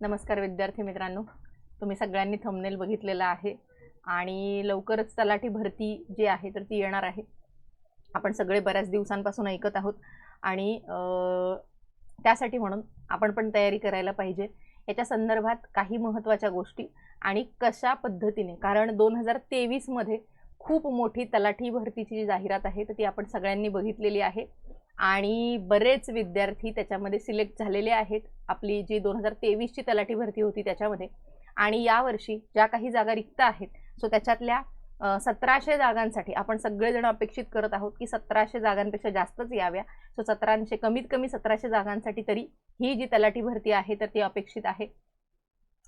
नमस्कार विद्यार्थी मित्रांनो. तुम्ही सगळ्यांनी थंबनेल बघितलेला आहे आणि लवकरच तलाठी भरती जी आहे तर ती येणार आहे. आपण सगळे बऱ्याच दिवसांपासून ऐकत आहोत आणि त्यासाठी म्हणून आपण पण तयारी करायला पाहिजे. याच्या संदर्भात काही महत्त्वाच्या गोष्टी आणि कशा पद्धतीने कारण दोन हजार तेवीसमध्ये खूप मोठी तलाठी भरतीची जी जाहिरात आहे तर ती आपण सगळ्यांनी बघितलेली आहे. आणि बरेच विद्यार्थी त्याच्यामध्ये सिलेक्ट झालेले आहेत. आपली जी दोन हजार तेवीसची तलाठी भरती होती त्याच्यामध्ये. आणि यावर्षी ज्या काही जागा रिक्त आहेत सो त्याच्यातल्या सतराशे जागांसाठी आपण सगळेजण अपेक्षित करत आहोत की सतराशे जागांपेक्षा जास्तच याव्या. सो सतराशे कमीत कमी सतराशे जागांसाठी तरी ही जी तलाठी भरती आहे तर ती अपेक्षित आहे.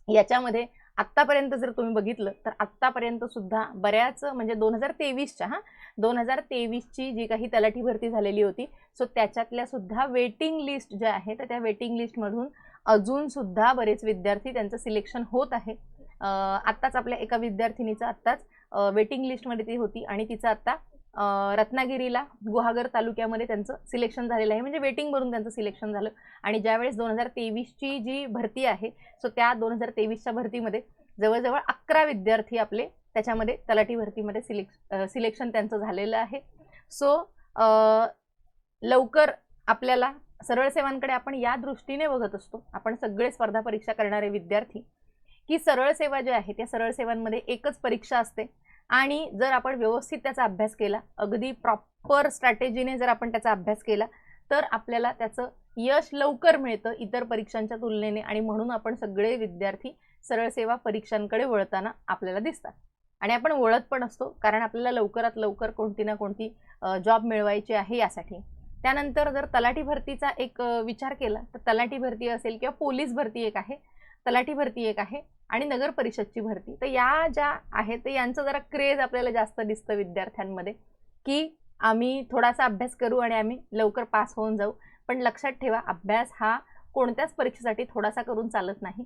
याच्यामध्ये आत्तापर्यंत जर तुम्ही बघितलं तर आत्तापर्यंत सुद्धा बऱ्याच म्हणजे दोन हजार तेवीसच्या हां? दोन हजार तेवीसची जी काही तलाठी भरती झालेली होती सो त्याच्यातल्या सुद्धा वेटिंग लिस्ट ज्या आहे तर त्या वेटिंग लिस्टमधून अजूनसुद्धा बरेच विद्यार्थी त्यांचं सिलेक्शन होत आहे. आत्ताच आपल्या एका विद्यार्थिनीचं आत्ताच वेटिंग लिस्टमध्ये ती होती आणि तिचं आत्ता रत्नागिरीला गुहागर तालुक्यामध्ये त्यांचं सिलेक्शन झालेलं आहे. म्हणजे वेटिंगवरून त्यांचं सिलेक्शन झालं. आणि ज्यावेळेस दोन हजार तेवीसची जी भरती आहे सो त्या दोन हजार तेवीसच्या भरतीमध्ये जवळजवळ अकरा विद्यार्थी आपले त्याच्यामध्ये तलाठी भरतीमध्ये सिलेक्श सिलेक्शन त्यांचं झालेलं आहे. सो लवकर आपल्याला सरळ सेवांकडे आपण या दृष्टीने बघत असतो. आपण सगळे स्पर्धा परीक्षा करणारे विद्यार्थी की सरळ सेवा जे आहे त्या सरळ सेवांमध्ये एकच परीक्षा असते. आणि जर आपण व्यवस्थित त्याचा अभ्यास केला अगदी प्रॉपर स्ट्रॅटेजीने जर आपण त्याचा अभ्यास केला तर आपल्याला त्याचं यश लवकर मिळतं इतर परीक्षांच्या तुलनेने आणि म्हणून आपण सगळे विद्यार्थी सरळ सेवा परीक्षांकडे वळताना आपल्याला दिसतात. आणि आपण वळत पण असतो कारण आपल्याला लवकरात लवकर कोणती ना कोणती जॉब मिळवायची आहे यासाठी. त्यानंतर जर तलाठी भरतीचा एक विचार केला तर तलाठी भरती असेल किंवा पोलीस भरती एक आहे तलाठी भरती एक आहे आणि नगर परिषदची भरती. तर या ज्या आहेत यांचं जरा क्रेज आपल्याला जास्त दिसतं विद्यार्थ्यांमध्ये की आम्ही थोडासा अभ्यास करू आणि आम्ही लवकर पास होऊन जाऊ. पण लक्षात ठेवा अभ्यास हा कोणत्याच परीक्षेसाठी थोडासा करून चालत नाही.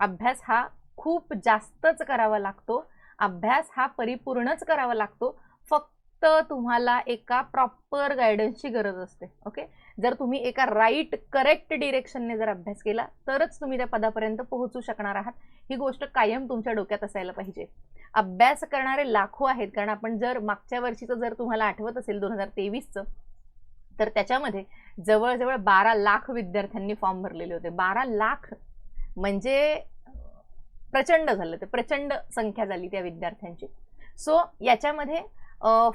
अभ्यास हा खूप जास्तच करावा लागतो. अभ्यास हा परिपूर्णच करावा लागतो. फक्त तुम्हाला एका प्रॉपर गायडन्सची गरज असते. ओके जर तुम्ही एका राईट करेक्ट डिरेक्शनने जर अभ्यास केला तरच तुम्ही त्या पदापर्यंत पोहोचू शकणार आहात. ही गोष्ट कायम तुमच्या डोक्यात असायला पाहिजे. अभ्यास करणारे लाखो आहेत कारण आपण जर मागच्या वर्षीचं जर तुम्हाला आठवत असेल दोन हजार तेवीसचं तर त्याच्यामध्ये जवळजवळ बारा लाख विद्यार्थ्यांनी फॉर्म भरलेले होते. बारा लाख म्हणजे प्रचंड झालं ते प्रचंड संख्या झाली त्या विद्यार्थ्यांची. सो याच्यामध्ये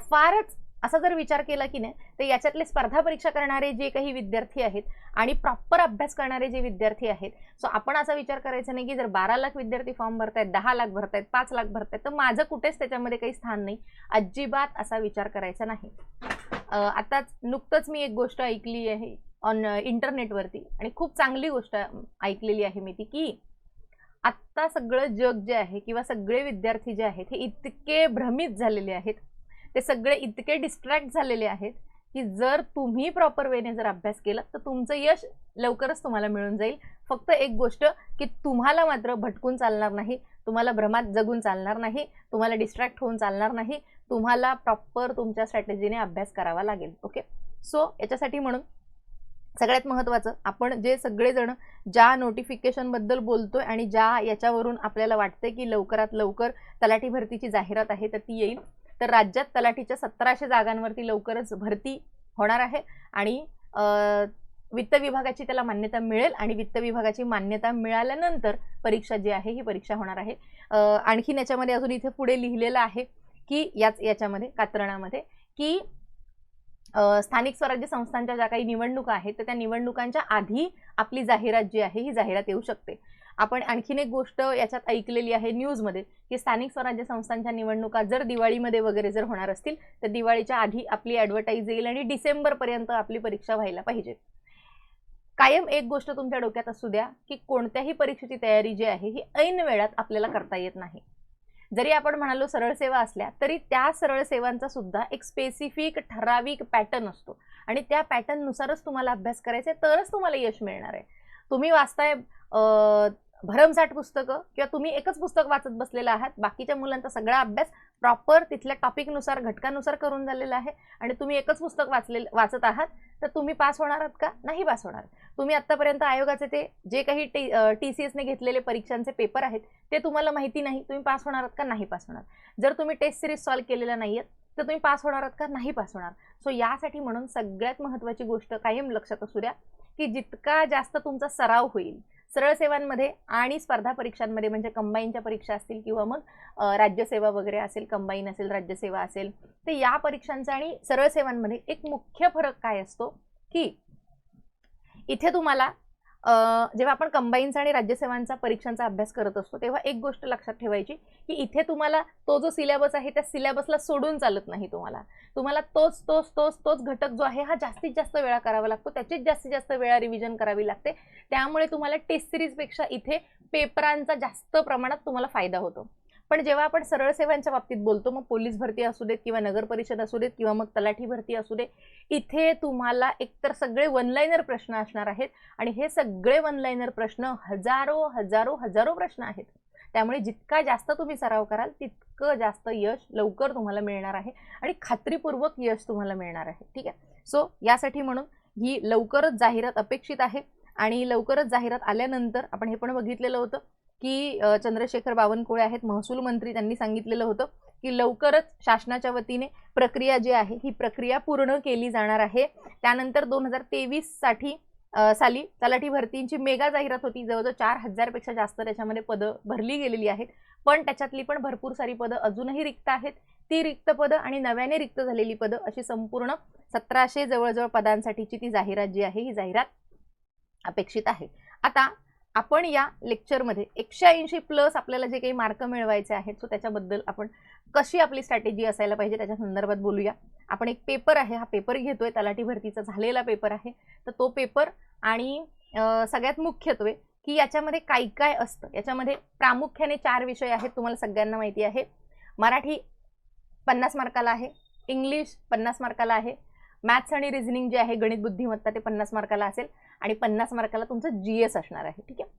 फारच असा जर विचार केला की नाही तर याच्यातले स्पर्धा परीक्षा करणारे जे काही विद्यार्थी आहेत आणि प्रॉपर अभ्यास करणारे जे विद्यार्थी आहेत सो आपण असा विचार करायचा नाही की जर बारा लाख विद्यार्थी फॉर्म भरतायत दहा लाख भरतायत पाच लाख भरतायत तर माझं कुठेच त्याच्यामध्ये काही स्थान नाही. अजिबात असा विचार करायचा नाही. आताच नुकतंच मी एक गोष्ट ऐकली आहे ऑन इंटरनेटवरती आणि खूप चांगली गोष्ट ऐकलेली आहे मी ती की आत्ता सगळं जग जे आहे किंवा सगळे विद्यार्थी जे आहेत हे इतके भ्रमित झालेले आहेत. ते सगळे इतके डिस्ट्रॅक्ट झालेले आहेत की जर तुम्ही प्रॉपर वेने जर अभ्यास केला तर तुमचं यश लवकरच तुम्हाला मिळून जाईल. फक्त एक गोष्ट की तुम्हाला मात्र भटकून चालणार नाही तुम्हाला भ्रमात जगून चालणार नाही तुम्हाला डिस्ट्रॅक्ट होऊन चालणार नाही तुम्हाला प्रॉपर तुमच्या स्ट्रॅटेजीने अभ्यास करावा लागेल ओके सो याच्यासाठी म्हणून सगळ्यात महत्त्वाचं आपण जे सगळेजण ज्या नोटिफिकेशनबद्दल बोलतोय आणि ज्या याच्यावरून आपल्याला वाटतंय की लवकरात लवकर तलाठी भरतीची जाहिरात आहे तर ती येईल. तर राज्यात तलाठीच्या सतराशे जागांवरती लवकरच भरती होणार आहे आणि वित्त विभागाची त्याला मान्यता मिळेल आणि वित्त विभागाची मान्यता मिळाल्यानंतर परीक्षा जी आहे ही परीक्षा होणार आहे. आणखीन याच्यामध्ये अजून इथे पुढे लिहिलेलं आहे की याच याच्यामध्ये कात्रणामध्ये की स्थानिक स्वराज्य संस्थांच्या ज्या काही निवडणुका आहेत तर त्या निवडणुकांच्या आधी आपली जाहिरात जी आहे ही जाहिरात येऊ शकते. आपण आणखीन एक गोष्ट याच्यात ऐकलेली आहे न्यूजमध्ये की स्थानिक स्वराज्य संस्थांच्या निवडणुका जर दिवाळीमध्ये वगैरे जर होणार असतील तर दिवाळीच्या आधी आपली ॲडव्हर्टाईज येईल आणि डिसेंबरपर्यंत आपली परीक्षा व्हायला पाहिजे. कायम एक गोष्ट तुमच्या डोक्यात असू द्या की कोणत्याही परीक्षेची तयारी जी आहे ही ऐन वेळात आपल्याला करता येत नाही. जरी आपण म्हणालो सरळ सेवा असल्या तरी त्या सरळ सेवांचा सुद्धा एक स्पेसिफिक ठराविक पॅटर्न असतो. आणि त्या पॅटर्ननुसारच तुम्हाला अभ्यास करायचा आहे तरच तुम्हाला यश मिळणार आहे. तुम्ही वाचताय भरमसाठ पुस्तकं किंवा तुम्ही एकच पुस्तक वाचत बसलेला आहात बाकीच्या मुलांचा सगळा अभ्यास प्रॉपर तिथल्या टॉपिकनुसार घटकानुसार करून झालेला आहे आणि तुम्ही एकच पुस्तक वाचले वाचत आहात तर तुम्ही पास होणार आहात का? नाही पास होणार. तुम्ही आत्तापर्यंत आयोगाचे ते जे काही टी टी सी एसने घेतलेले परीक्षांचे पेपर आहेत ते तुम्हाला माहिती नाही तुम्ही पास होणार आहात का? नाही पास होणार. जर तुम्ही टेस्ट सिरीज सॉल्व्ह केलेल्या नाही आहेत तर तुम्ही पास होणार आहात का? नाही पास होणार. सो यासाठी म्हणून सगळ्यात महत्त्वाची गोष्ट कायम लक्षात असू द्या की जितका जास्त तुमचा सराव होईल सरळ सेवांमध्ये आणि स्पर्धा परीक्षांमध्ये म्हणजे कंबाईनच्या परीक्षा असतील किंवा मग राज्यसेवा वगैरे असेल कंबाईन असेल राज्यसेवा असेल तर या परीक्षांचा आणि सरळ सेवांमध्ये एक मुख्य फरक काय असतो? की इथे तुम्हाला जेव्हा आपण कंबाईन्स आणि राज्यसेवांचा परीक्षांचा अभ्यास करत असतो तेव्हा एक गोष्ट लक्षात ठेवायची की इथे तुम्हाला तो जो सिलेबस आहे त्या सिलेबसला सोडून चालत नाही तुम्हाला. तुम्हाला तोच तोच तोच तोच घटक जो आहे हा जास्तीत जास्त वेळा करावा लागतो. त्याचीच जास्तीत जास्त वेळा रिव्हिजन करावी लागते. त्यामुळे तुम्हाला टेस्ट सिरीजपेक्षा इथे पेपरांचा जास्त प्रमाणात तुम्हाला फायदा होतो. पण जेव्हा आपण सरळ सेवांच्या बाबतीत बोलतो मग पोलीस भरती असू देत किंवा नगर परिषद असू देत किंवा मग तलाठी भरती असू दे इथे तुम्हाला एकतर सगळे वन लाईनर प्रश्न असणार आहेत आणि हे सगळे वनलाईनर प्रश्न हजारो हजारो हजारो प्रश्न आहेत. त्यामुळे जितका जास्त तुम्ही सराव कराल तितकं जास्त यश लवकर तुम्हाला मिळणार आहे आणि खात्रीपूर्वक यश तुम्हाला मिळणार आहे. ठीक आहे? सो यासाठी म्हणून ही लवकरच जाहिरात अपेक्षित आहे आणि लवकरच जाहिरात आल्यानंतर आपण हे पण बघितलेलं होतं. की चंद्रशेखर बावनकुळे आहेत महसूल मंत्री त्यांनी सांगितलेलं होतं की लवकरच शासनाच्या वतीने प्रक्रिया जी आहे ही प्रक्रिया पूर्ण केली जाणार आहे. त्यानंतर दोन हजार तेवीससाठी साली तलाठी भरतींची मेगा जाहिरात होती. जवळजवळ चार हजारपेक्षा जास्त त्याच्यामध्ये पदं भरली गेलेली आहेत. पण त्याच्यातली पण भरपूर सारी पदं अजूनही रिक्त आहेत. ती रिक्त पदं आणि नव्याने रिक्त झालेली पदं अशी संपूर्ण सतराशे जवळजवळ पदांसाठीची ती जाहिरात जी आहे ही जाहिरात अपेक्षित आहे. आता आपण या लेक्चरमध्ये एकशे ऐंशी प्लस आपल्याला जे काही मार्क मिळवायचे आहेत सो त्याच्याबद्दल आपण कशी आपली स्ट्रॅटेजी असायला पाहिजे त्याच्या संदर्भात बोलूया. आपण एक पेपर आहे हा पेपर घेतोय तलाठी भरतीचा झालेला पेपर आहे तर तो पेपर आणि सगळ्यात मुख्यत्वे की याच्यामध्ये काय काय असतं. याच्यामध्ये प्रामुख्याने चार विषय आहेत तुम्हाला सगळ्यांना माहिती आहे. मराठी पन्नास मार्काला आहे इंग्लिश पन्नास मार्काला आहे मॅथ्स आणि रिझनिंग जे आहे गणित बुद्धिमत्ता ते पन्नास मार्काला असेल. आणि पन्नास मार्काला तुमचं जी एस असणार आहे ठीक आहे?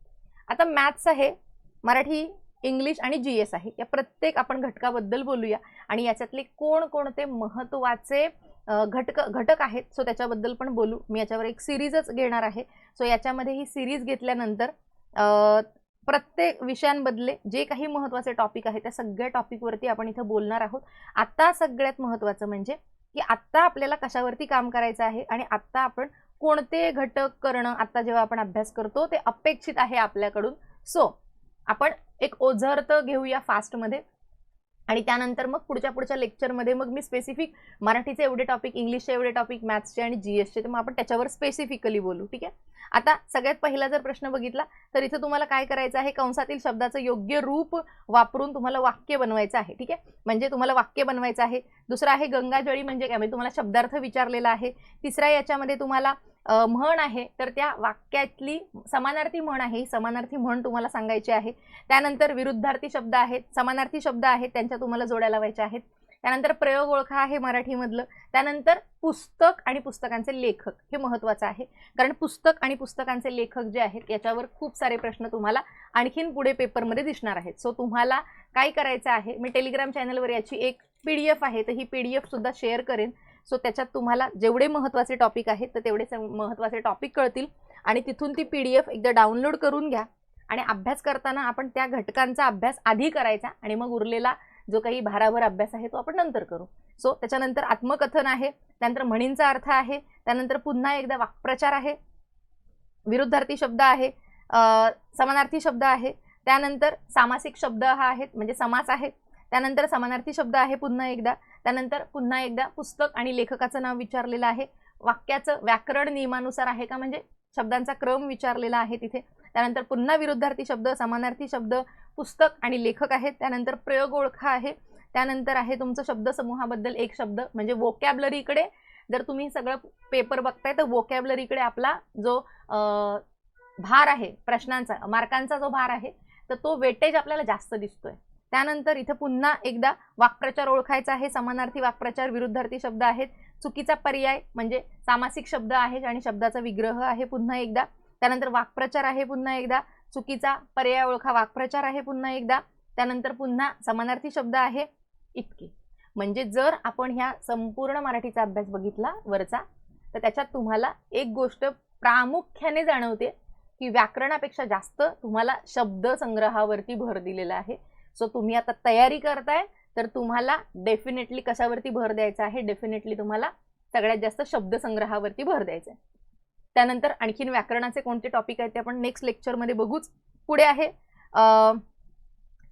आता मॅथ्स आहे मराठी इंग्लिश आणि जी एस आहे. या प्रत्येक आपण घटकाबद्दल बोलूया आणि याच्यातले कोणकोणते महत्त्वाचे घटक घटक आहेत सो त्याच्याबद्दल पण बोलू. मी याच्यावर एक सिरीजच घेणार आहे. सो याच्यामध्ये ही सिरीज घेतल्यानंतर प्रत्येक विषयांबदले जे काही महत्त्वाचे टॉपिक आहे त्या सगळ्या टॉपिकवरती आपण इथं बोलणार आहोत. आता सगळ्यात महत्त्वाचं म्हणजे की आत्ता आपल्याला कशावरती काम करायचं आहे आणि आत्ता आपण कोणते घटक करणं आता जेव्हा आपण अभ्यास करतो ते अपेक्षित आहे आपल्याकडून. सो आपण एक ओझरत घेऊया फास्टमध्ये आणि त्यानंतर मग पुढच्या पुढच्या लेक्चरमध्ये मग मी स्पेसिफिक मराठीचे एवढे टॉपिक इंग्लिशचे एवढे टॉपिक मॅथ्सचे आणि जी एसचे तर मग आपण त्याच्यावर स्पेसिफिकली बोलू ठीक आहे? आता सगळ्यात पहिला जर प्रश्न बघितला तर इथं तुम्हाला काय करायचं आहे? कंसातील शब्दाचं योग्य रूप वापरून तुम्हाला वाक्य बनवायचं आहे ठीक आहे? म्हणजे तुम्हाला वाक्य बनवायचं आहे. दुसरं आहे गंगाजळी म्हणजे काय? म्हणजे तुम्हाला शब्दार्थ विचारलेला आहे. तिसरा याच्यामध्ये तुम्हाला म्हण आहे. तर त्या वाक्यातली समानार्थी म्हण आहे. ही समानार्थी म्हण तुम्हाला सांगायची आहे. त्यानंतर विरुद्धार्थी शब्द आहेत. समानार्थी शब्द आहेत. त्यांच्या तुम्हाला जोड्या लावायच्या आहेत. त्यानंतर प्रयोग ओळखा आहे मराठीमधलं. त्यानंतर पुस्तक आणि पुस्तकांचे लेखक हे महत्त्वाचं आहे. कारण पुस्तक आणि पुस्तकांचे लेखक जे आहेत याच्यावर खूप सारे प्रश्न तुम्हाला आणखीन पुढे पेपरमध्ये दिसणार आहेत. सो तुम्हाला काय करायचं आहे? मी टेलिग्राम चॅनलवर याची एक पी डी एफ आहे. तर ही पी डी एफसुद्धा शेअर करेन. सो त्याच्यात तुम्हाला जेवढे महत्त्वाचे टॉपिक आहेत तर तेवढे महत्त्वाचे टॉपिक कळतील. आणि तिथून ती पी डी एफ एकदा डाउनलोड करून घ्या. आणि अभ्यास करताना आपण त्या घटकांचा अभ्यास आधी करायचा आणि मग उरलेला जो काही भाराभर अभ्यास आहे तो आपण नंतर करू. सो त्याच्यानंतर आत्मकथन आहे त्यानंतर म्हणींचा अर्थ आहे त्यानंतर पुन्हा एकदा वाक्प्रचार आहे विरुद्धार्थी शब्द आहे समानार्थी शब्द आहे त्यानंतर सामासिक शब्द हा आहेत म्हणजे समास आहे त्यानंतर समानार्थी शब्द आहे पुन्हा एकदा. त्यानंतर पुन्हा एकदा पुस्तक आणि लेखकाचं नाव विचारलेलं आहे. वाक्याचं व्याकरण नियमानुसार आहे का? म्हणजे शब्दांचा क्रम विचारलेला आहे तिथे. त्यानंतर पुन्हा विरुद्धार्थी शब्द समानार्थी शब्द पुस्तक आणि लेखक आहेत. त्यानंतर प्रयोग ओळखा आहे. त्यानंतर आहे तुमचं शब्दसमूहाबद्दल एक शब्द म्हणजे वोकॅबलरीकडे जर तुम्ही सगळं पेपर बघताय तर वोकॅबलरीकडे आपला जो भार आहे प्रश्नांचा मार्कांचा जो भार आहे तर तो वेटेज आपल्याला जास्त दिसतोय. त्यानंतर इथं पुन्हा एकदा वाक्प्रचार ओळखायचा आहे. समानार्थी वाक्प्रचार विरुद्धार्थी शब्द आहेत. चुकीचा पर्याय म्हणजे सामासिक शब्द आहे आणि शब्दाचा विग्रह आहे पुन्हा एकदा. त्यानंतर वाक्प्रचार आहे पुन्हा एकदा. चुकीचा पर्याय ओळखा वाक्प्रचार आहे पुन्हा एकदा. त्यानंतर पुन्हा समानार्थी शब्द आहे इतके. म्हणजे जर आपण ह्या संपूर्ण मराठीचा अभ्यास बघितला वरचा तर त्याच्यात तुम्हाला एक गोष्ट प्रामुख्याने जाणवते की व्याकरणापेक्षा जास्त तुम्हाला शब्द संग्रहावरती भर दिलेला आहे. सो तुम्ही आता तयारी करताय तर तुम्हाला डेफिनेटली कशावरती भर द्यायचा आहे? डेफिनेटली तुम्हाला सगळ्यात जास्त शब्द संग्रहावरती भर द्यायचा आहे. त्यानंतर आणखीन व्याकरणाचे कोणते टॉपिक आहेत ते आपण नेक्स्ट लेक्चरमध्ये बघूच. पुढे आहे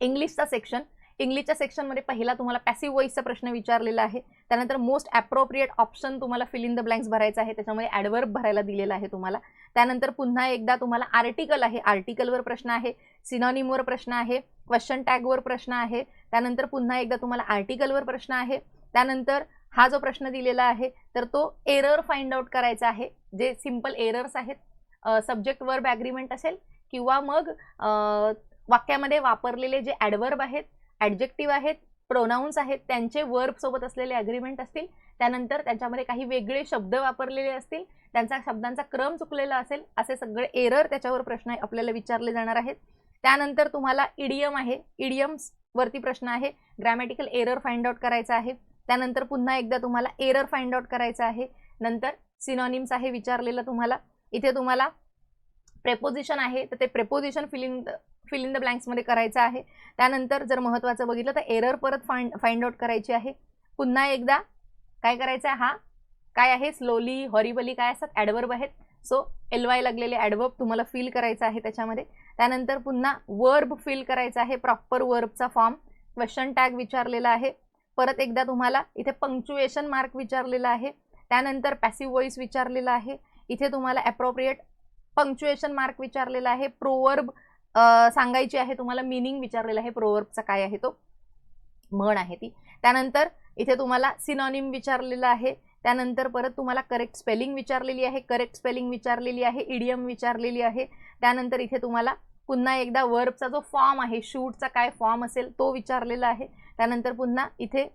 इंग्लिशचा सेक्शन इंग्लिशच्या सेक्शनमध्ये पहिला तुम्हाला पॅसिव्ह वॉईसचा प्रश्न विचारलेला आहे. त्यानंतर मोस्ट ॲप्रोप्रिएट ऑप्शन तुम्हाला फिल इन द ब्लँक्स भरायचा आहे. त्याच्यामध्ये ॲडवर्ब भरायला दिलेला आहे तुम्हाला. त्यानंतर पुन्हा एकदा तुम्हाला आर्टिकल आहे. आर्टिकलवर प्रश्न आहे. सिनॉनिमवर प्रश्न आहे. क्वेश्चन टॅगवर प्रश्न आहे. त्यानंतर पुन्हा एकदा तुम्हाला आर्टिकलवर प्रश्न आहे. त्यानंतर हा जो प्रश्न दिलेला आहे तर तो एरर फाइंड आउट करायचा आहे. जे सिंपल एरर्स आहेत सब्जेक्ट वर्ब ॲग्रीमेंट असेल किंवा मग वाक्यामध्ये वापरलेले जे ॲडवर्ब आहेत ॲडजेक्टिव्ह आहेत प्रोनाऊन्स आहेत त्यांचे वर्ब सोबत असलेले ॲग्रीमेंट असतील त्यानंतर त्यांच्यामध्ये काही वेगळे शब्द वापरलेले असतील त्यांचा शब्दांचा क्रम चुकलेला असेल असे सगळे एरर त्याच्यावर प्रश्न आपल्याला विचारले जाणार आहेत. त्यानंतर तुम्हाला इडियम आहे इडियम्स वरती प्रश्न आहे ग्रॅमॅटिकल एरर फाइंड आउट करायचा आहे त्यानंतर पुन्हा एकदा तुम्हाला एरर फाइंड आउट करायचा आहे नंतर सिनॉनिम्स आहे विचारलेलं तुम्हाला इथे तुम्हाला प्रेपोजिशन आहे तर ते preposition filling fill in the ब्लँक्समध्ये करायचं आहे. त्यानंतर जर महत्त्वाचं बघितलं तर एरर परत फाइंड फाइंड आउट करायची आहे. पुन्हा एकदा काय करायचं आहे? हा काय आहे? स्लोली हॉरिबली काय असतात? ॲडवर्ब आहेत. सो एल वाय लागलेले ॲडवर्ब तुम्हाला फिल करायचं आहे त्याच्यामध्ये. त्यानंतर पुन्हा वर्ब फिल करायचा आहे. प्रॉपर वर्बचा फॉर्म क्वेश्चन टॅग विचारलेला आहे. परत एकदा तुम्हाला इथे पंक्च्युएशन मार्क विचारलेला आहे. त्यानंतर पॅसिव्ह व्हॉइस विचारलेला आहे. इथे तुम्हाला ॲप्रोप्रिएट पंक्च्युएशन मार्क विचारलेला आहे. प्रोवर्ब सांगायची आहे तुम्हाला मिनिंग विचारलेला आहे प्रोवर्बचा काय आहे तो. म्हण आहे ती. त्यानंतर इथे तुम्हाला सिनॉनिम विचारलेला आहे. त्यानंतर परत तुम्हाला करेक्ट स्पेलिंग विचारलेली आहे करेक्ट स्पेलिंग विचारलेली आहे इडियम विचारलेली आहे. त्यानंतर इथे तुम्हाला पुन्हा एकदा वर्बचा जो फॉर्म आहे शूटचा काय फॉर्म असेल तो विचारलेला आहे. त्यानंतर पुन्हा इथे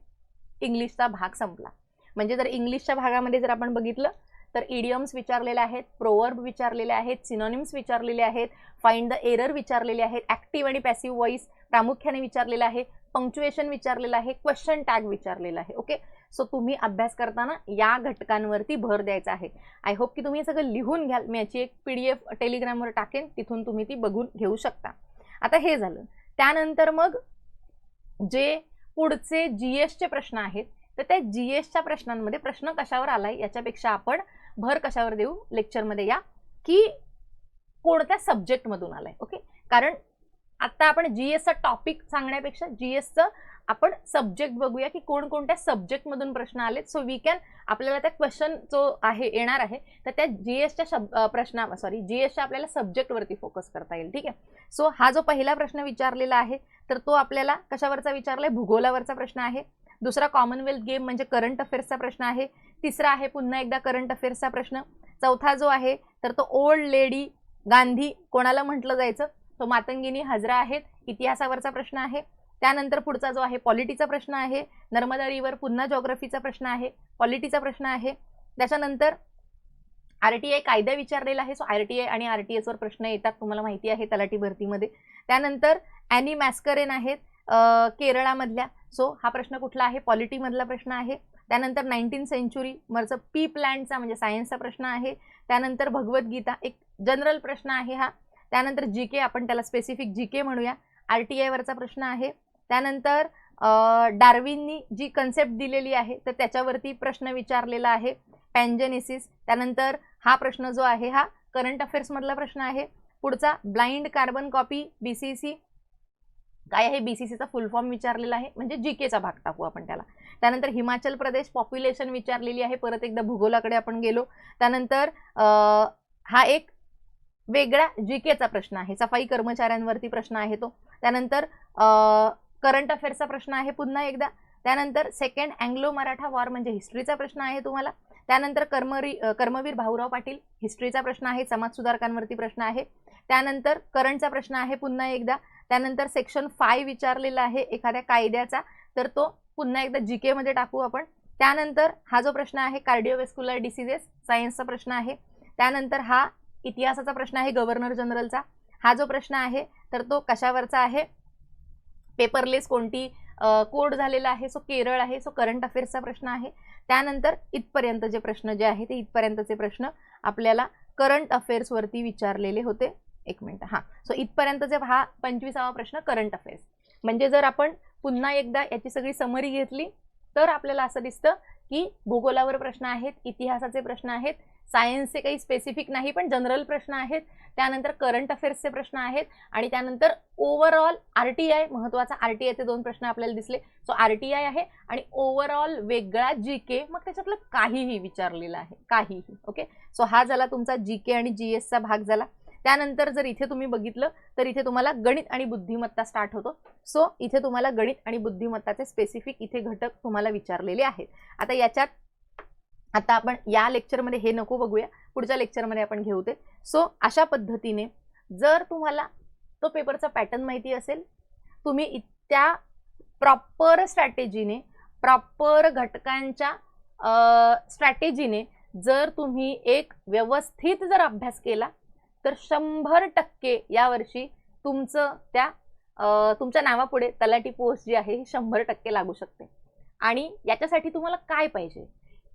इंग्लिशचा भाग संपला. म्हणजे जर इंग्लिशच्या भागामध्ये जर आपण बघितलं तर इडियम्स विचारलेले आहेत प्रोवर्ब विचारलेले आहेत सिनॉनिम्स विचारलेले आहेत फाइंड द एरर विचारलेले आहेत ॲक्टिव्ह आणि पॅसिव्ह वॉईस प्रामुख्याने विचारलेलं आहे पंक्च्युएशन विचारलेलं आहे क्वेश्चन टॅग विचारलेलं आहे ओके सो तुम्ही अभ्यास करताना या घटकांवरती भर द्यायचा आहे. आय होप की तुम्ही हे सगळं लिहून घ्याल. मी याची एक पी डी एफ टेलिग्रामवर टाकेन तिथून तुम्ही ती बघून घेऊ शकता. आता हे झालं. त्यानंतर मग जे पुढचे जी एसचे प्रश्न आहेत तर त्या जी एसच्या प्रश्नांमध्ये प्रश्न कशावर आलाय याच्यापेक्षा आपण भर कशावर देऊ? लेक्चरमध्ये या. की कोणत्या सब्जेक्टमधून आलाय ओके कारण आत्ता आपण जी एसचा टॉपिक सांगण्यापेक्षा जी एसचं आपण सब्जेक्ट बघूया की कोणकोणत्या सब्जेक्टमधून प्रश्न आलेत. सो वी कॅन आपल्याला त्या क्वेश्चन जो आहे येणार आहे तर त्या जी एसच्या शब प्रश्ना सॉरी जी एसच्या आपल्याला सब्जेक्टवरती फोकस करता येईल ठीक आहे? सो हा जो पहिला प्रश्न विचारलेला आहे तर तो आपल्याला कशावरचा विचारला आहे भूगोलावरचा प्रश्न आहे. दुसरा कॉमनवेल्थ गेम म्हणजे करंट अफेअर्सचा प्रश्न आहे. तिसरा आहे पुन्हा एकदा करंट अफेअर्सचा प्रश्न. चौथा जो आहे तर तो ओल्ड लेडी गांधी कोणाला म्हटलं जायचं? तो मातंगिनी हजरा आहेत इतिहासावरचा प्रश्न आहे. त्यानंतर पुढचा जो आहे पॉलिटीचा प्रश्न आहे. नर्मदा रिवर पुन्हा जॉग्रफीचा प्रश्न आहे पॉलिटीचा प्रश्न आहे. त्याच्यानंतर आर टी आय कायदा विचारलेला आहे सो आर टी आय आणि आर टी एसवर प्रश्न येतात तुम्हाला माहिती आहे तलाठी भरतीमध्ये. त्यानंतर ॲनी मॅस्करेन आहेत केरळामधल्या. सो हा प्रश्न कुठला आहे? पॉलिटीमधला प्रश्न आहे. त्यानंतर नाईन्टीन सेंचुरी मरचं पी प्लॅनचा म्हणजे सायन्सचा प्रश्न आहे. त्यानंतर भगवद्गीता एक जनरल प्रश्न आहे हा. त्यानंतर जी के आपण त्याला स्पेसिफिक जी के म्हणूया. आर टी आयवरचा प्रश्न आहे. त्यानंतर डार्विननी जी कन्सेप्ट दिलेली आहे तर त्याच्यावरती प्रश्न विचारलेला आहे. पॅन्जेनेसिस त्यानंतर हा प्रश्न जो आहे हा करंट अफेअर्समधला प्रश्न आहे. पुढचा blind carbon copy B C C काय आहे? बी सी सीचा फुल फॉर्म विचारलेला आहे. म्हणजे जी केचा भाग टाकू आपण त्याला. त्यानंतर हिमाचल प्रदेश पॉप्युलेशन विचारलेली आहे. परत एकदा भूगोलाकडे आपण गेलो. त्यानंतर हा एक वेगळा जी केचा प्रश्न आहे. सफाई कर्मचाऱ्यांवरती प्रश्न आहे तो. त्यानंतर करंट अफेअर्सचा प्रश्न आहे पुन्हा एकदा. त्यानंतर सेकंड अँग्लो मराठा वॉर म्हणजे हिस्ट्रीचा प्रश्न आहे तुम्हाला. त्यानंतर कर्मरी कर्मवीर भाऊराव पाटील हिस्ट्रीचा प्रश्न आहे. समाज सुधारकांवरती प्रश्न आहे. त्यानंतर करंटचा प्रश्न आहे पुन्हा एकदा. त्यानंतर सेक्शन फाय विचारलेला आहे एखाद्या कायद्याचा. तर तो पुन्हा एकदा जी केमध्ये टाकू आपण. त्यानंतर हा जो प्रश्न आहे कार्डिओवेस्क्युलर डिसिजेस सायन्सचा प्रश्न आहे. त्यानंतर हा इतिहासाचा प्रश्न आहे गव्हर्नर जनरलचा हा जो प्रश्न आहे तर तो कशावरचा आहे? पेपरलेस कोणती कोड झालेला आहे? सो केरळ आहे सो करंट अफेअर्सचा प्रश्न आहे. त्यानंतर इथपर्यंत जे प्रश्न जे आहे ते इथपर्यंतचे प्रश्न आपल्याला करंट अफेअर्सवरती विचारलेले होते. एक मिनिट. हां. सो इथपर्यंत जे हा पंचवीसावा प्रश्न करंट अफेअर्स म्हणजे जर आपण पुन्हा एकदा याची सगळी समरी घेतली तर आपल्याला असं दिसतं की भूगोलावर प्रश्न आहेत इतिहासाचे प्रश्न आहेत सायन्सचे काही स्पेसिफिक नाही पण जनरल प्रश्न आहेत त्यानंतर करंट अफेअर्सचे प्रश्न आहेत आणि त्यानंतर ओव्हरऑल आर टी आय महत्त्वाचा आर टी आयचे दोन प्रश्न आपल्याला दिसले. सो आर टी आय आहे आणि ओव्हरऑल वेगळा जी के मग त्याच्यातलं काहीही विचारलेलं आहे. काहीही. ओके सो हा झाला तुमचा जी के आणि जी एसचा भाग झाला. त्यानंतर जर इथे तुम्ही बघितलं तर इथे तुम्हाला गणित आणि बुद्धिमत्ता स्टार्ट होतो. सो इथे तुम्हाला गणित आणि बुद्धिमत्ताचे स्पेसिफिक इथे घटक तुम्हाला विचारलेले आहेत. आता याच्यात आता आपण या लेक्चरमध्ये हे नको बघूया. पुढच्या लेक्चरमध्ये आपण घेऊ ते. सो अशा पद्धतीने जर तुम्हाला तो पेपरचा पॅटर्न माहिती असेल तुम्ही इ- त्या प्रॉपर स्ट्रॅटेजीने प्रॉपर घटकांच्या स्ट्रॅटेजीने जर तुम्ही एक व्यवस्थित जर अभ्यास केला तर शंभर टक्के यावर्षी तुमचं त्या तुमच्या नावापुढे तलाठी पोस्ट जी आहे ही शंभर टक्के लागू शकते. आणि याच्यासाठी तुम्हाला काय पाहिजे?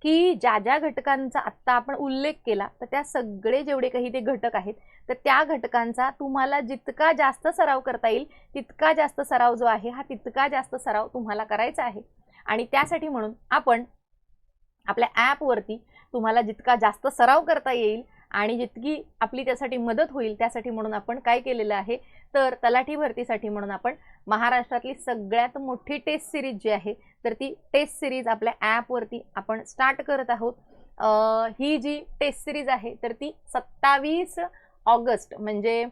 की ज्या ज्या घटकांचा आत्ता आपण उल्लेख केला तर त्या सगळे जेवढे काही ते घटक आहेत तर त्या घटकांचा तुम्हाला जितका जास्त सराव करता येईल तितका जास्त सराव जो आहे हा तितका जास्त सराव तुम्हाला करायचा आहे. आणि त्यासाठी म्हणून आपण आपल्या ॲपवरती तुम्हाला जितका जास्त सराव करता येईल आणि जितकी आपली त्यासाठी मदत होईल त्यासाठी म्हणून आपण काय केलेलं आहे तर तलाठी भरतीसाठी म्हणून आपण महाराष्ट्रातली सगळ्यात मोठी टेस्ट सिरीज जी आहे तर ती टेस्ट सिरीज आपल्या ॲपवरती आपण स्टार्ट करत आहोत. ही जी टेस्ट सिरीज आहे तर ती सत्तावीस ऑगस्ट म्हणजे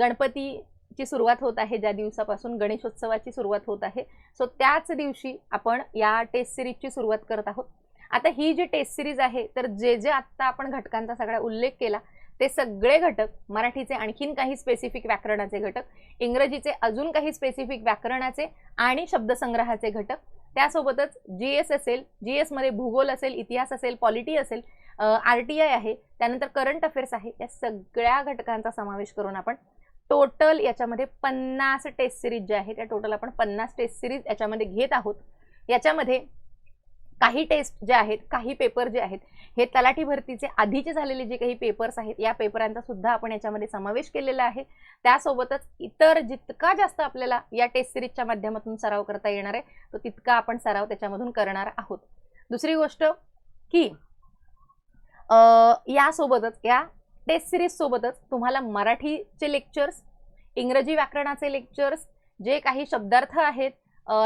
गणपतीची सुरुवात होत आहे ज्या दिवसापासून गणेशोत्सवाची सुरुवात होत आहे. सो त्याच दिवशी आपण या टेस्ट सिरीजची सुरुवात करत आहोत. आता ही जी टेस्ट सिरीज आहे तर जे जे आत्ता आपण घटकांचा सगळा उल्लेख केला ते सगळे घटक मराठीचे आणखीन काही स्पेसिफिक व्याकरणाचे घटक इंग्रजीचे अजून काही स्पेसिफिक व्याकरणाचे आणि शब्दसंग्रहाचे घटक त्यासोबतच जी एस असेल जी एसमध्ये भूगोल असेल इतिहास असेल पॉलिटी असेल आर टी आय आहे त्यानंतर करंट अफेअर्स आहे या सगळ्या घटकांचा समावेश करून आपण टोटल याच्यामध्ये पन्नास टेस्ट सिरीज जे आहे त्या टोटल आपण पन्नास टेस्ट सिरीज याच्यामध्ये घेत आहोत. याच्यामध्ये काही टेस्ट जे आहेत काही पेपर जे आहेत हे तलाठी भरतीचे आधीचे झालेले जे काही पेपर्स आहेत या पेपरांचा सुद्धा आपण याच्यामध्ये समावेश केलेला आहे. त्यासोबतच इतर जितका जास्त आपल्याला या टेस्ट सिरीजच्या माध्यमातून सराव करता येणार आहे तो तितका आपण सराव त्याच्यामधून करणार आहोत. दुसरी गोष्ट की यासोबतच या टेस्ट सिरीज सोबतच तुम्हाला मराठीचे लेक्चर्स इंग्रजी व्याकरणाचे लेक्चर्स जे काही शब्दार्थ आहेत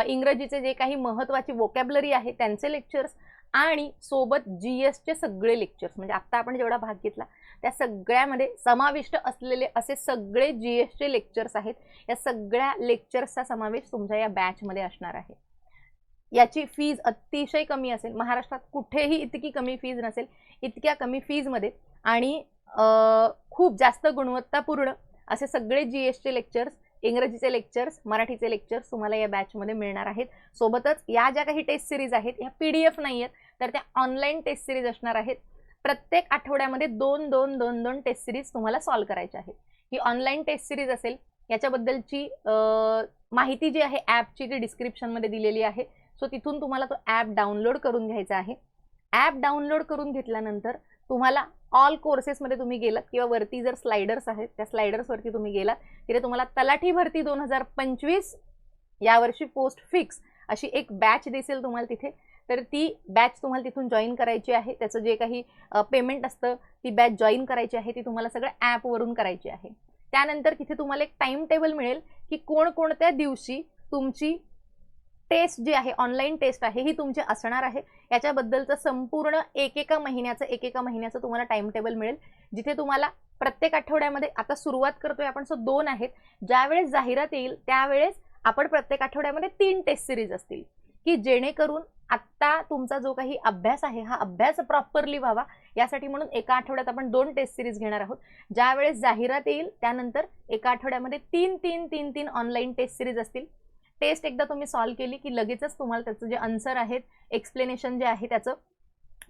इंग्रजीचे जे काही महत्त्वाची वोकॅबलरी आहे त्यांचे लेक्चर्स आणि सोबत जी एसचे सगळे लेक्चर्स म्हणजे आत्ता आपण जेवढा भाग घेतला त्या सगळ्यामध्ये समाविष्ट असलेले असे सगळे जी एसचे लेक्चर्स आहेत. या सगळ्या लेक्चर्सचा समावेश तुमच्या या बॅचमध्ये असणार आहे. याची फीज अतिशय कमी असेल. महाराष्ट्रात कुठेही इतकी कमी फीज नसेल इतक्या कमी फीजमध्ये आणि खूप जास्त गुणवत्तापूर्ण असे सगळे जी एसचे लेक्चर्स इंग्रजीचे लेक्चर्स मराठीचे लेक्चर्स तुम्हाला या बॅचमध्ये मिळणार आहेत. सोबतच या ज्या काही टेस्ट सिरीज आहेत ह्या पी डी एफ नाही आहेत तर त्या ऑनलाईन टेस्ट सिरीज असणार आहेत. प्रत्येक आठवड्यामध्ये दोन दोन दोन दोन टेस्ट सिरीज तुम्हाला सॉल्व करायच्या आहेत. ही ऑनलाईन टेस्ट सिरीज असेल याच्याबद्दलची माहिती जी आहे ॲपची ती डिस्क्रिप्शनमध्ये दिलेली आहे सो तिथून तुम्हाला तो ॲप डाउनलोड करून घ्यायचा आहे. ॲप डाउनलोड करून घेतल्यानंतर तुम्हाला ऑल कोर्सेसमध्ये तुम्ही गेलात किंवा वरती जर स्लायडर्स आहेत त्या स्लायडर्सवरती तुम्ही गेलात तिथे तुम्हाला तलाठी भरती दोन हजार पंचवीस यावर्षी पोस्ट फिक्स अशी एक बॅच दिसेल तुम्हाला तिथे. तर ती बॅच तुम्हाला तिथून जॉईन करायची आहे. त्याचं जे काही पेमेंट असतं ती बॅच जॉईन करायची आहे. ती तुम्हाला सगळं ॲपवरून करायची आहे. त्यानंतर तिथे तुम्हाला एक टाईम टेबल मिळेल की कोणकोणत्या दिवशी तुमची टेस्ट जी आहे ऑनलाईन टेस्ट आहे ही तुमची असणार आहे. याच्याबद्दलचं संपूर्ण एकेका महिन्याचं एकेका महिन्याचं तुम्हाला टाइम टेबल मिळेल. जिथे तुम्हाला प्रत्येक आठवड्यामध्ये आता सुरुवात करतोय आपण सो दोन आहेत. ज्यावेळेस जाहिरात येईल त्यावेळेस आपण प्रत्येक आठवड्यामध्ये तीन टेस्ट सिरीज असतील. की जेणेकरून आत्ता तुमचा जो काही अभ्यास आहे हा अभ्यास प्रॉपरली व्हावा. यासाठी म्हणून एका आठवड्यात आपण दोन टेस्ट सिरीज घेणार आहोत. ज्यावेळेस जाहिरात येईल त्यानंतर एका आठवड्यामध्ये तीन तीन तीन तीन ऑनलाईन टेस्ट सिरीज असतील. टेस्ट एकदा तुम्ही सॉल्व्ह केली की लगेचच तुम्हाला त्याचं जे आन्सर आहेत एक्सप्लेनेशन जे आहे त्याचं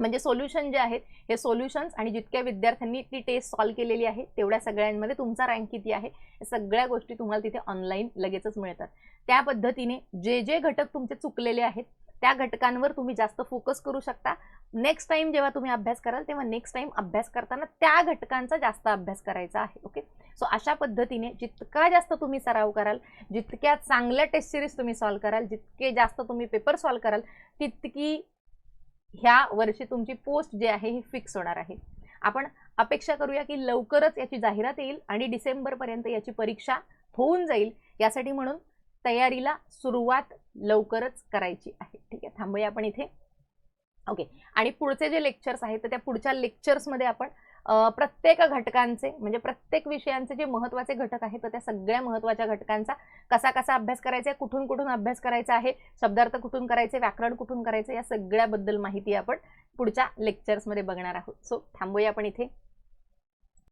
म्हणजे सोल्युशन जे आहेत हे सोल्युशन्स आणि जितक्या विद्यार्थ्यांनी ती टेस्ट सॉल्व्ह केलेली आहे तेवढ्या सगळ्यांमध्ये तुमचा रँक किती आहे या सगळ्या गोष्टी तुम्हाला तिथे ऑनलाईन लगेचच मिळतात. त्या पद्धतीने जे जे घटक तुमचे चुकलेले आहेत त्या घटकांवर तुम्ही जास्त फोकस करू शकता. नेक्स्ट टाइम जेव्हा तुम्ही अभ्यास कराल तेव्हा नेक्स्ट टाइम अभ्यास करताना त्या घटकांचा जास्त अभ्यास करायचा आहे ओके सो अशा पद्धतीने जितका जास्त तुम्ही सराव कराल जितक्या चांगल्या टेस्ट सिरीज तुम्ही सॉल्व्ह कराल जितके जास्त तुम्ही पेपर सॉल्व्ह कराल तितकी ह्या वर्षी तुमची पोस्ट जी आहे ही फिक्स होणार आहे. आपण अपेक्षा करूया की लवकरच याची जाहिरात येईल आणि डिसेंबरपर्यंत याची परीक्षा होऊन जाईल यासाठी म्हणून तयारीला सुरुवात लवकरच करायची आहे. ठीक आहे थांबूया आपण इथे. ओके आणि पुढचे जे लेक्चर्स आहेत तर त्या पुढच्या लेक्चर्समध्ये आपण प्रत्येक घटकांचे म्हणजे प्रत्येक विषयांचे जे महत्त्वाचे घटक आहेत तर त्या सगळ्या महत्त्वाच्या घटकांचा कसा कसा अभ्यास करायचा आहे कुठून कुठून अभ्यास करायचा आहे शब्दार्थ कुठून करायचे व्याकरण कुठून करायचे या सगळ्याबद्दल माहिती आपण पुढच्या लेक्चर्समध्ये बघणार आहोत. सो थांबूया आपण इथे.